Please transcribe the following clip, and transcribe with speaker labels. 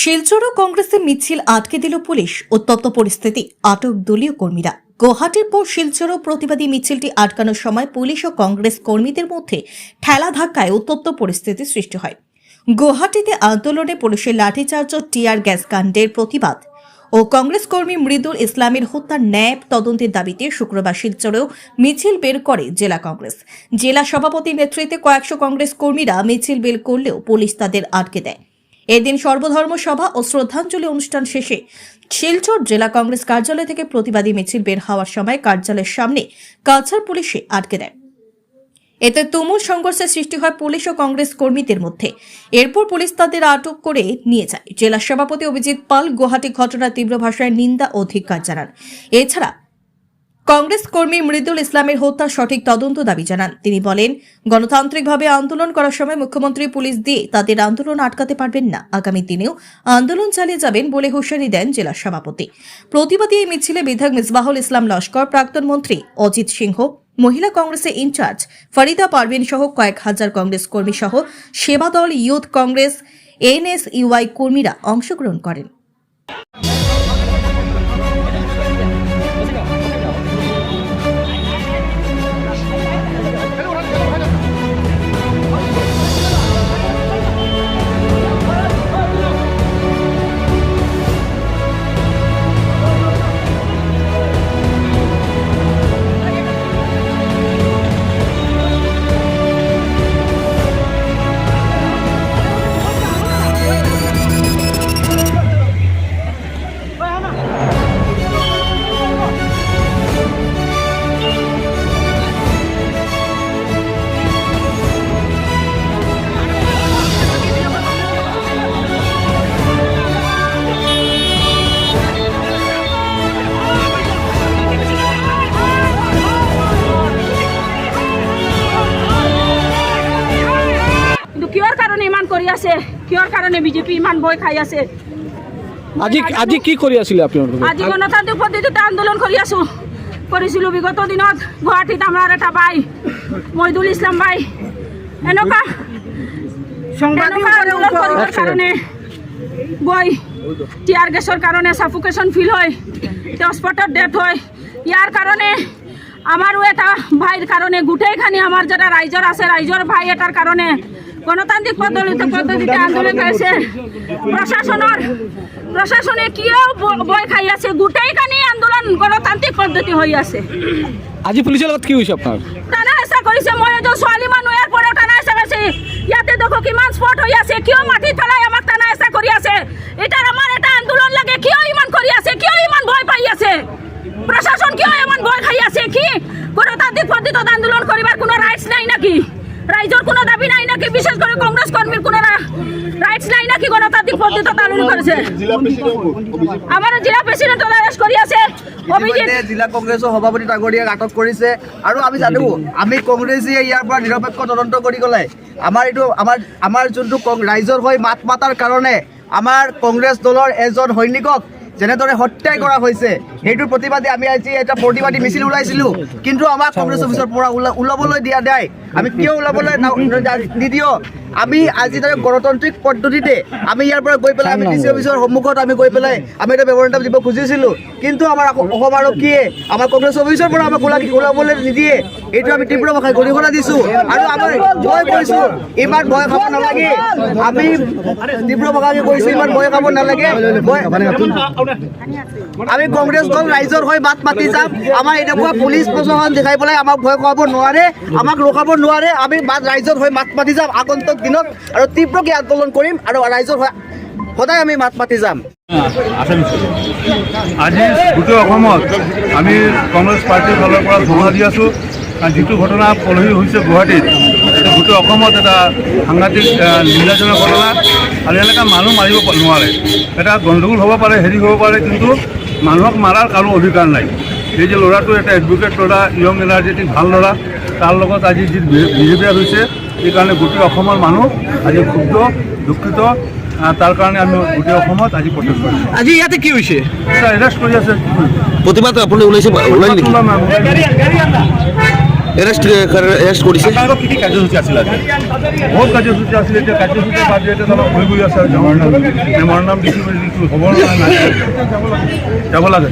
Speaker 1: শিলচর ও কংগ্রেসের মিছিল আটকে দিল পুলিশ। উত্তপ্ত পরিস্থিতি, আটক দলীয় কর্মীরা। গুয়াহাটির পর শিলচর প্রতিবাদী মিছিলটি আটকানোর সময় পুলিশ ও কংগ্রেস কর্মীদের মধ্যে ঠেলা ধাক্কায় উত্তপ্ত পরিস্থিতি সৃষ্টি হয়। গুয়াহাটিতে আন্দোলনে পুলিশের লাঠিচার্জ টিয়ার গ্যাস কাণ্ডের প্রতিবাদ ও কংগ্রেস কর্মী মৃদুল ইসলামের হত্যার ন্যায় তদন্তের দাবিতে শুক্রবার শিলচরেও মিছিল বের করে জেলা কংগ্রেস। জেলা সভাপতির নেতৃত্বে কয়েকশো কংগ্রেস কর্মীরা মিছিল বের করলেও পুলিশ তাদের আটকে দেয়। এদিন সর্বধর্ম সভা ও শ্রদ্ধাঞ্জলি অনুষ্ঠান শেষে শিলচর জেলা কংগ্রেস কার্যালয় থেকে প্রতিবাদী মিছিল বের হওয়ার সময় কার্যালয়ের সামনে কালচার পুলিশে আটকে দেয়। এতে তুমুল সংঘর্ষের সৃষ্টি হয় পুলিশ ও কংগ্রেস কর্মীদের মধ্যে। এরপর পুলিশ তাদের আটক করে নিয়ে যায়। জেলা সভাপতি অভিজিৎ পাল গুয়াহাটি ঘটনার তীব্র ভাষায় নিন্দা ও ধিক্কার জানান। এছাড়া কংগ্রেস কর্মী মৃদুল ইসলামের হত্যার সঠিক তদন্ত দাবি জানান। তিনি বলেন, গণতান্ত্রিকভাবে আন্দোলন করার সময় মুখ্যমন্ত্রী পুলিশ দিয়ে তাদের আন্দোলন আটকাতে পারবেন না। আগামী দিনেও আন্দোলন চালিয়ে যাবেন বলে হুঁশিয়ারি দেন জেলা সভাপতি। প্রতিবাদী এই মিছিলে বিধায়ক মিসবাহুল ইসলাম লস্কর, প্রাক্তন মন্ত্রী অজিত সিংহ, মহিলা কংগ্রেসের ইনচার্জ ফরিদা পারভিন সহ কয়েক হাজার কংগ্রেস কর্মী সহ সেবা দল ইউথ কংগ্রেস, এনএসইউআই কর্মীরা অংশগ্রহণ করেন।
Speaker 2: কাৰণে বিজেপি ইমান ভয় খাই আছে।
Speaker 3: আজি আজি কি কৰি আছিলে আপোনালোকে
Speaker 2: আজি গণতান্ত্ৰিক পদ্ধতিতে আন্দোলন কৰি আছো। কৰিছিলোঁ বিগত দিনত গুৱাহাটীত আমাৰ এটা বাই মহিদুল ইছলাম বাই। এনেকুৱা কৰিবৰ কাৰণে গৈ টিয়াৰ গেছৰ কাৰণে চাফুকেশ্যন ফিল হয় তেওঁ স্পটত ডেথ হয়। ইয়াৰ কাৰণে আমাৰো এটা ভাইৰ কাৰণে গোটেইখানি আমাৰ যারা ৰাইজৰ আছে ৰাইজৰ ভাই এটাৰ কাৰণে গণতান্ত্ৰিক পদ্ধতিতে পদ্ধতিতে আন্দোলন কৰিছে প্ৰশাসনৰ প্ৰশাসনে কিয় ব- ভয় খাই আছে গোটেইখানি আন্দোলন গণতান্ত্ৰিক পদ্ধতি হৈ আছে।
Speaker 3: আজি পুলিচৰ লগত কি হৈছে আপোনাৰ
Speaker 2: টানা হেঁচা কৰিছে মই এজন ছোৱালী মানুহ ইয়াৰ পৰাও টানা হেঁচা কৰিছে। ইয়াতে দেখো কিমান স্পট হৈ আছে কিয় মাটিত পেলাই আমাক টানা হেঁচা কৰি আছে? এটাৰ আমাৰ এটা আন্দোলন লাগে কিয় ইমান কৰি আছে? কিয় ইমান ভয় পাই আছে? প্ৰশাসন কিয় ইমান ভয় খাই আছে? কি? গণতান্ত্ৰিক পদ্ধতিত আন্দোলন কৰিবাৰ কোনো ৰাইটছ নাই নেকি ৰাইজৰ কোনো দাবি নাই নেকি বিশেষ কৰি কংগ্ৰেছ কৰ্মীৰ কোনো ৰাইটছ নাই নেকি গণতান্ত্ৰিক পদ্ধতিত আন্দোলন কৰিছে আমাৰ জিলা আছে অভিজিৎ
Speaker 4: ইতিমধ্যে জিলা কংগ্ৰেছৰ সভাপতি ডাঙৰীয়াক আটক কৰিছে। আৰু আমি জানো আমি কংগ্ৰেছীয়ে ইয়াৰ পৰা নিৰপেক্ষ তদন্ত কৰি গ'লে আমাৰ এইটো আমাৰ আমাৰ যোনটো ৰাইজৰ হৈ মাত মাতাৰ কাৰণে আমাৰ কংগ্ৰেছ দলৰ এজন সৈনিকক যেনেদৰে হত্যাই কৰা হৈছে সেইটোৰ প্ৰতিবাদে আমি আজি এটা প্ৰতিবাদী মিছিল ওলাইছিলোঁ। কিন্তু আমাক কংগ্ৰেছ অফিচৰ পৰা ওলা- ওলাবলৈ দিয়া নাই। আমি কিয় ওলাবলৈ নিদিওঁ আমি আজি তাৰে গণতান্ত্ৰিক পদ্ধতিতে আমি ইয়াৰ পৰা গৈ পেলাই আমি ডি চি অফিচৰ সন্মুখত আমি গৈ পেলাই আমি এটা মেমৰেণ্ডাম দিব খুজিছিলোঁ। কিন্তু আমাৰ অসম আৰক্ষীয়ে আমাৰ কংগ্ৰেছ অফিচৰ পৰা আমাক ওলা ওলাবলৈ নিদিয়ে। এইটো আমি তীব্ৰ ভাষাত গৰিহণা দিছোঁ। আৰু আমাৰ ভয় কৰিছোঁ ইমান ভয় খাব নালাগে। আমি তীব্ৰ ভাষাকে কৈছোঁ ইমান ভয় খাব নালাগে। আমি কংগ্ৰেছ দল ৰাইজৰ হৈ মাত মাতি যাম। আমাৰ এনেকুৱা পুলিচ প্ৰশাসন দেখাই পেলাই আমাক ভয় খুৱাব নোৱাৰে আমাক ৰখাব নোৱাৰে। আমি মাত ৰাইজৰ হৈ মাত মাতি যাম। আগন্তুক দিনত আৰু তীব্ৰকৈ আন্দোলন কৰিম আৰু ৰাইজৰ সদায় আমি মাত মাতি যাম।
Speaker 5: আজি গোটেই অসমত আমি কংগ্ৰেছ পাৰ্টীৰ ফালৰ পৰা ধোঁৱা দি আছোঁ। কাৰণ যিটো ঘটনা পলহি হৈছে গুৱাহাটীত সেইটো গোটেই অসমত এটা সাংঘাতিক নিন্দাজনক ঘটনা। আৰু এনেকুৱা মানুহ মাৰিব নোৱাৰে। এটা গণ্ডগোল হ'ব পাৰে, হেৰি হ'ব পাৰে, কিন্তু মানুহক মাৰাৰ কাৰো অধিকাৰ নাই। এই যে ল'ৰাটো এটা এডভকেট ল'ৰা য়ং এনাৰ্জেটিক ভালো ল'ৰা, তাৰ লগত আজি যি বিহেভিয়াৰ হৈছে সেইকাৰণে গোটেই অসমৰ মানুহ আজি ক্ষুব্ধ দুখিত তাৰ কাৰণে আমি গোটেই অসমত আজি প্ৰটেষ্ট কৰিছোঁ।
Speaker 3: আজি ইয়াতে কি হৈছে?
Speaker 5: এৰেষ্ট কৰি আছে।
Speaker 3: প্ৰতিবাদ আপুনি ওলাইছে ওলাই নেকি?
Speaker 6: এরেস্ট এরেস্ট কৰিছে?
Speaker 5: কি কি কাৰ্যসূচী আছিল আজি? বহুত কাৰ্যসূচী আছিলে। এতিয়া কাৰ্যসূচী বাদ দিয়ে এতিয়া অলপ হৈ গৈ আছে আৰু মেমৰ নাম। দিছোঁ হ'ব নাই। যাব লাগে।